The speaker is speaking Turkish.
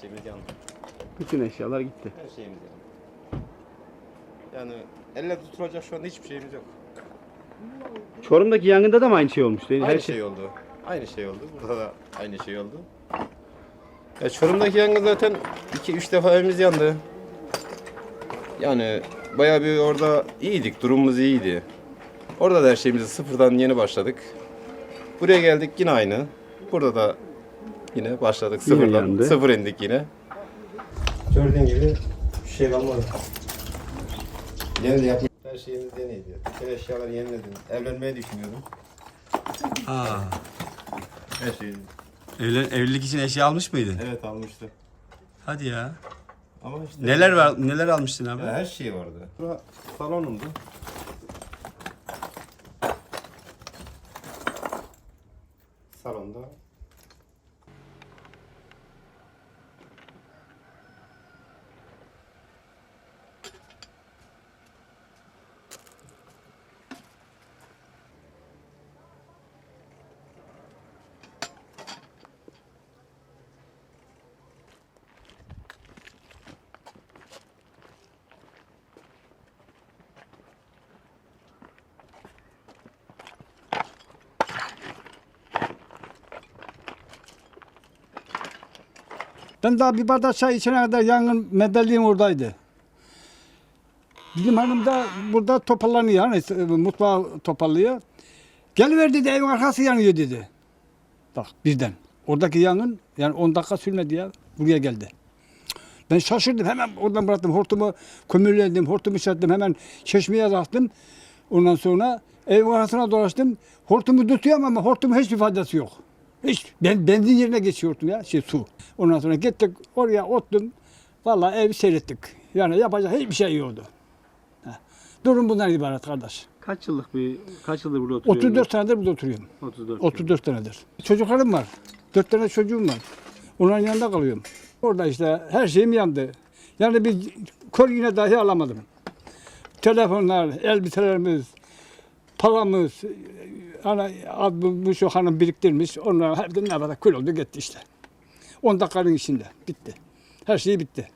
Şeyimiz yandı. Bütün eşyalar gitti. Her şeyimiz yandı. Yani elle tutulacak şu anda hiçbir şeyimiz yok. Çorum'daki yangında da mı aynı şey olmuş? Değil? Aynı Her şey, şey. oldu. Aynı şey oldu. Burada da aynı şey oldu. Ya Çorum'daki yangın zaten 2-3 defa evimiz yandı. Yani bayağı bir orada iyiydik, durumumuz iyiydi. Orada da her şeyimizi sıfırdan yeni başladık. Buraya geldik yine aynı. Burada da yine başladık Yine sıfırdan. yandı. Sıfır indik yine. Gördüğün gibi bir şey kalmadı. Yeni de yapmış. Her şeyimiz yeniydi. Bütün eşyaları yeniledim. Evlenmeyi düşünüyordum. Aa, Her şeyi. evlen, evlilik için eşya almış mıydın? Evet almıştı. Hadi ya. Ama işte Neler var neler almıştın abi? Ya her şey vardı. Bura salonumdu. Salonda Ben daha bir bardak çay içene kadar yangın medalliğim oradaydı. Bizim hanım da burada toparlanıyor. Hani e, mutfağı toparlıyor. Geliver dedi evin arkası yanıyor dedi. Bak birden. Oradaki yangın yani 10 dakika sürmedi ya. Buraya geldi. Ben şaşırdım. Hemen oradan bıraktım. Hortumu kömürledim. Hortumu çektim. Hemen çeşmeye taktım. Ondan sonra evin arasına dolaştım. Hortumu tutuyorum ama hortumun hiçbir faydası yok. Hiç. Ben benzin yerine geçiyordum ya. Şey su. Ondan sonra gittik oraya ottum. Vallahi evi seyrettik. Yani yapacak hiçbir şey yoktu. Heh. Durum bundan ibaret kardeş. Kaç yıllık bir kaç yıldır burada oturuyorsun? 34 senedir burada oturuyorum. 34. 34 senedir. Çocuklarım var. 4 tane çocuğum var. Onların yanında kalıyorum. Orada işte her şeyim yandı. Yani bir kol yine dahi alamadım. Telefonlar, elbiselerimiz, paramız, hani bu şu hanım biriktirmiş. Onlar hepsi ne kadar kül oldu gitti işte. 10 dakikanın içinde bitti. Her şey bitti.